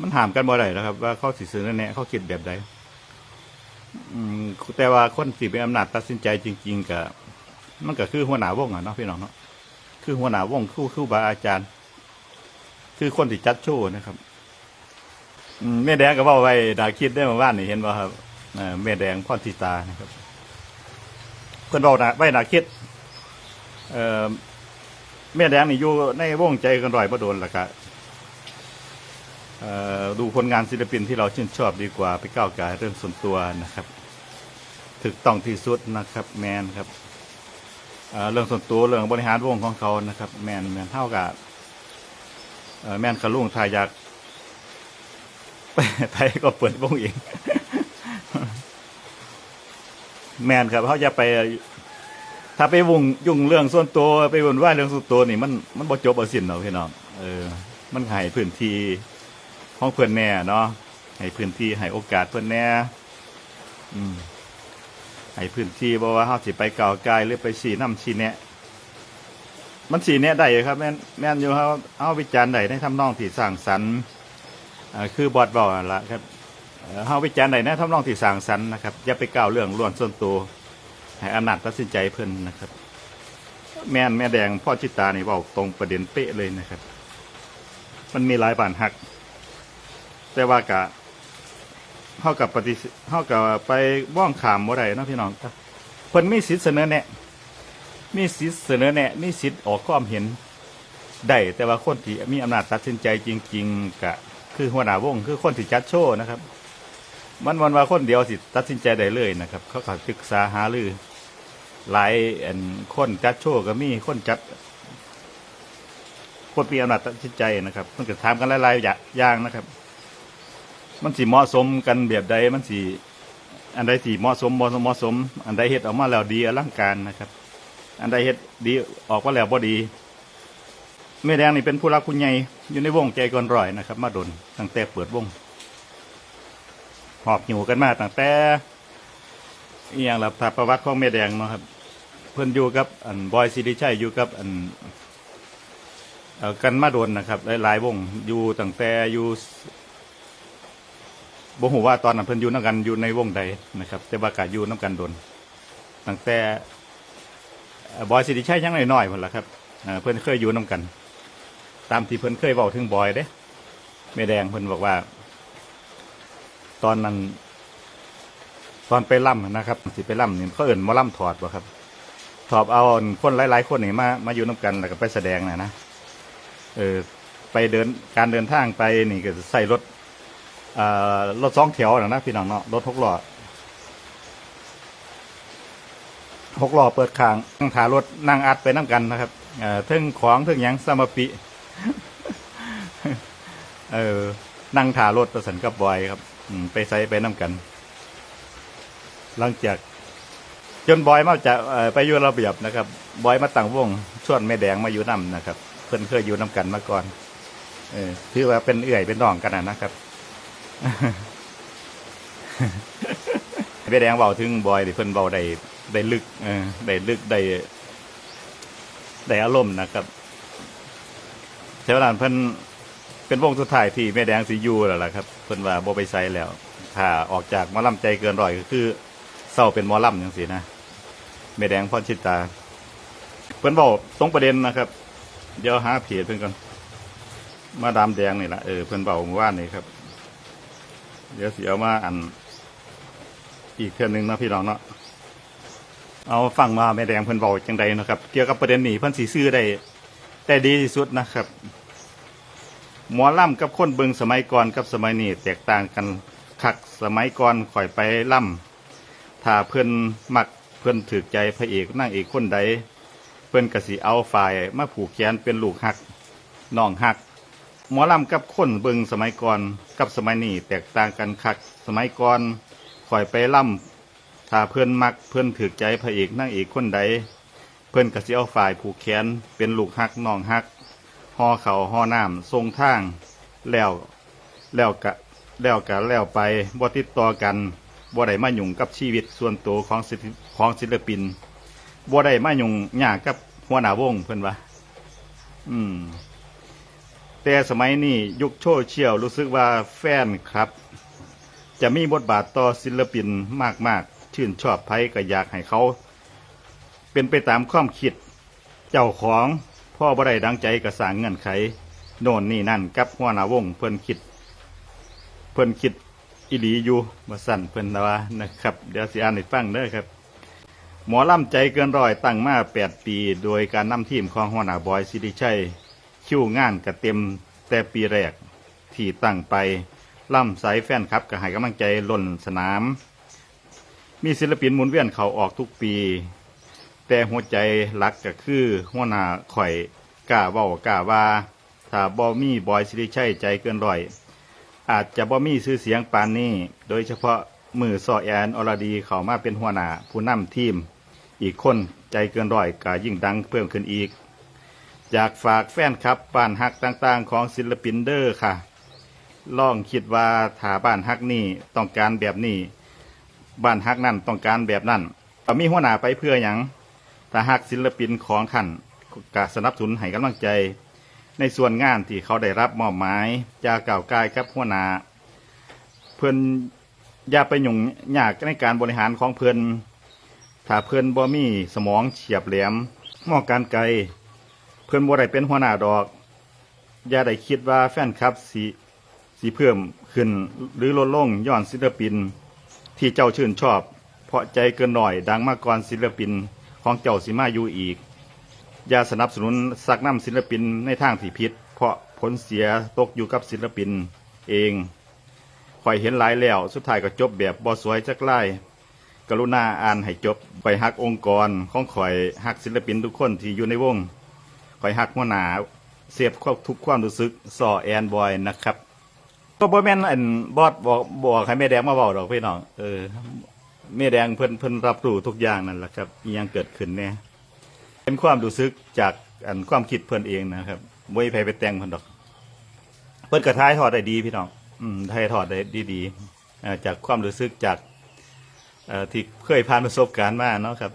มันถามกันบ่ได้แล้วครับ ว่าเขาสิซื้อแน่เขาคิดแบบใดแต่ว่าคนสิเป็นอำนาจตัดสินใจจริง ๆก็มันก็คือหัวหน้าวงอะเนาะพี่น้องเนาะคือหัวหน้าวงคือครูบาอาจารย์ คือคนที่จัดโชว์นะครับแม่แดงก็เว่าไว้ดาคิดได้มาว่านนี่เห็นบ่ครับแม่แดงพรทิตานะครับ เพิ่นเว้านะไว้ดาคิด เอ่อแม่แดงนี่อยู่ในวงใจกันร่อยบ่โดนล้วก็เอ่อ ดูผลงานศิลปินที่เราชื่นชอบดีกว่าไปก้าวไก่เรื่องส่วนตัวนะครับถูกต้องที่สุดนะครับแมนครับเเรื่องส่วนตัวเรื่องบริหารวงของเขานะครับ แมนแมนเท่ากับแมนขลุ่งทายากไทยก็เปิดวงเองแมนครับเขาจะไป ถ้าไปวงยุ่งเรื่องส่วนตัวไปวนว่ายเรื่องส่วนตัวนี่มันมันบ่จบอสิ้นเนาะพี่น้องเออ มันให้พื้นที่ ของเพื่อนแน่เนาะให้พื้นที่ให้โอกาสเพื่อนแน่อืมให้พื้นที่บ่ว่าเฮาสิไปเก่ากายหรือไปชี้น้ำชี้แนะมันชี้แนะได้ครับแม่นแม่นอยู่ครับเอาวิจารณ์ได้ในทำนองที่สร้างสรรค์คือบอดเว้านั่นล่ะครับเอาวิจารณ์ได้ในทำนองที่สร้างสรรค์นะครับอย่าไปก้าวเรื่องล้วนส่วนตัวให้อำนาจตัดสินใจเพิ่อนนะครับ แม่นแม่แดงพ่อชิตานี่เว้าตรงประเด็นเป๊ะเลยนะครับ มันมีหลายบานหัก แต่ว่ากะเท่ากับปฏิเท่ากับไปว่องขามบ่ได้เนาะพี่น้องครับเพิ่นมีสิทธิ์เสนอแนะ มีสิทธิ์เสนอแนะ มีสิทธิ์ออกความเห็นได้แต่ว่าคนที่มีอำนาจตัดสินใจจริง ๆกะคือหัวหน้าวงคือคนที่จัดโชว์นะครับ มันวันว่าคนเดียวสิตัดสินใจได้เลยนะครับ เขาก็ศึกษาหารือหลายอันคนจัดโชว์ก็มีคนจัดคนมีอำนาจตัดสินใจนะครับมันก็ถามกันหลายๆอย่างนะครับ มันสิเหมาะสมกันแบบใดมันสิอันใดสิเหมาะสมบ่เหมาะสม อันใดเฮ็ดออกมาแล้วดีอลังการนะครับ อันใดเฮ็ดดีออกมาแล้วบ่ดีแม่แดงนี่เป็นผู้รักผู้ใหญ่อยู่ในวงใจก่อนร้อยนะครับ มาดนตั้งแต่เปิดวงหอบหิวกันมาตั้งแต่อย่างหละถ้าประวัติของแม่แดงเนาะครับ เพิ่อนอยู่กับอันบอยซีดีชัยอยู่กับอันกันมาดนนะครับหลายๆวงอยู่ตั้งแต่อยู่ บ่ฮู้ว่าตอนนั้นเพิ่นอยู่นํกันอยู่ในวงใดนะครับ แต่ว่าก็อยู่นํกันโดนตั้งแต่บอยซีดีชัยยังน้อยๆพุ่นล่ะครับเอ่อเพิ่นเคยอยู่นํกัน ตามที่เพิ่นเคยเว้าถึงบอยเด้แม่แดงเพิ่นบอกว่า ตอนนั้นตอนไปล่ำนะครับสิไปล่ำนี่เขาเอิ่นมาล่ำถอดบ่ครับถอดเอาคนหลายๆคนนี่มามาอยู่น้ากันแล้วก็ไปแสดงนะนะเออไปเดินการเดินทางไปนี่ก็ใส่รถ รถสองแถวนะนะพี่น้องเนาะรถหกล้อหกล้อเปิดคางนั่งถารถนั่งอัดไปน้ากันนะครับเอ่อเทึ่งของเทึ่งยังสมาปิเออนั่งถารถประสันกับบอยครับอืไปใส่ไปน้ากัน หลังจากจนบอยมาจากเอ่อไปอยู่ระเบียบนะครับ บอยมาตั้งวงชวนแม่แดงมาอยู่นํนะครับ เพิ่อนเคยอยู่นํกันมาก่อน เออถือว่าเป็นเอื่อยเป็นน้องกันนะครับ แม่แดงเบาถึงบอยที่เพิ่นเบาได้ได้ลึกเออได้ลึกได้ได้อารมณ์นะครับเทวดานเพิ่นเป็นวงสุดท้ายที่แม่แดงสียูแล้วล่ะครับเพิ่นว่าบ่ไปไซแล้วถ้าออกจากมอลำใจเกินร้อยก็คือเศร้าเป็นมอลำอย่างสินะแม่แดงพรชิตา เพิ่นบอกตรงประเด็นนะครับ เดี๋ยวหาเพจเพิ่นก่อนมาดามแดงนี่แหละเออเพิ่นเบาเมื่อวานนี่ครับ เดี๋ยวเสิเอามาอัน อีกเทื่อนึงนะพี่น้องเนาะเอาฟังมาแม่แดงเพิ่นเบาจังใดนะครับ เกี่ยวกับประเด็นนี้เพิ่นสีซื้อได้ได้ดีที่สุดนะครับ หมอล่ำกับคนเบิงสมัยก่อนกับสมัยนี้แตกต่างกันคักสมัยก่อนข่อยไปล่ำถ้าเพื่อนมักเพื่อนถือใจพระเอกนางเอกคนใด เพื่อนกะสิเอาฝ่ายมาผูกแขนเป็นลูกหักน้องหัก หมอลำกับคนเบิงสมัยก่อนกับสมัยนี้แตกต่างกันคักสมัยก่อนข่อยไปล่ำถ้าเพื่อนมักเพื่อนถือใจพระเอกนางเอกคนใด เพื่อนกสิเอาฝ่ายผูกแขนเป็นลูกหักน้องหักห่อเขาห่อน้ำทรงทางแล้วแล้วกะแล้วกะแล้วไปบ่ติดต่อกันบ่ได้มายุ่งกับชีวิตส่วนตัวของศิลปของศิลปินบ่ได้มายุ่งยากกับหัวหน้าวงเพิ่อนว่าอืม แต่สมัยนี้ยุคโซเชียลรู้สึกว่าแฟนครับ จะมีบทบาทต่อศิลปินมากๆ ชื่นชอบไผก็อยากให้เขา เป็นไปตามความคิด เจ้าของพ่อบ่ได้ดังใจก็สางเงื่อนไข โน่นนี่นั่นกับหัวหน้าวงเพิ่นคิด เพิ่นคิดอีหลีอยู่มาสั่นเพิ่นว่านะครับ เดี๋ยวสิอ่านให้ฟังเด้อครับ หมอล่ำใจเกินร้อยตั้งมา8ปี โดยการนำทีมของหัวหน้าบอยสิริชัย คิวงานก็เต็มแต่ปีแรกที่ตั้งไปล่ำสายแฟนครับก็ให้กำลังใจล้นสนาม มีศิลปินหมุนเวียนเขาออกทุกปี แต่หัวใจหลักก็คือหัวหน้าข่อยกล้าเว้ากล้าว่าถ้าบ่มีบอยสิริชัยใจเกินร้อย อาจจะบ่มีชื่อเสียงปานนี้ โดยเฉพาะมือซอแอนอรดีเขามาเป็นหัวหน้าผู้นำทีม อีกคนใจเกินร้อยก็ยิ่งดังเพิ่มขึ้นอีก อยากฝากแฟนครับบ้านฮักต่างๆ ของศิลปินเดอร์ค่ะ ลองคิดว่าถ้าบ้านฮักนี่ต้องการแบบนี้ บ้านฮักนั่นต้องการแบบนั้นมีหัวหน้าไปเพื่อหยังถ้าฮักศิลปินของท่านก็สนับสนุนให้กำลังใจ ในส่วนงานที่เขาได้รับมอบหมายจากก่าวกายกับหัวหน้าเพื่อนอย่าไปหยุ่งยากในการบริหารของเพื่อนถ้าเพื่อนบ่มีสมองเฉียบแหลมมองการไกล เพื่อนบ่ได้เป็นหัวหน้าดอก อย่าได้คิดว่าแฟนคลับสิสิเพิ่มขึ้นหรือลดลงย้อนศิลปิน ที่เจ้าชื่นชอบ เพราะใจเกินหน่อยดังมาก่อนศิลปินของเจ้าสิมาอยู่อีก อย่าสนับสนุนสักน้ำศิลปินในทางที่ผิด เพราะผลเสียตกอยู่กับศิลปินเองคอยเห็นหลายแล้วสุดท้ายก็จบแบบบ่สวยจักไล่กรุณาอ่านให้จบไปฮักองค์กรของข่อยฮักศิลปินทุกคนที่อยู่ในวง ข่อยฮักหัวหนาเสียบควบทุกความรู้สึกซอแอนบอยนะครับก็บ่แม่นอันบอดบอกบอกให้แม่แดงมาบอกดอกพี่น้องเออแม่แดงเพิ่นเพิ่นรับรู้ทุกอย่างนั่นแหละครับยังเกิดขึ้นเนี่ยเป็นความรู้สึกจากอันความคิดเพิ่นเองนะครับบ่มีไผไปแต่งเพิ่นดอก เพิ่นก็ทายทอดได้ดีพี่น้อง อืมทายทอดได้ดีๆเอ่อจากความรู้สึกจากที่เคยผ่านประสบการณ์มาเนาะครับ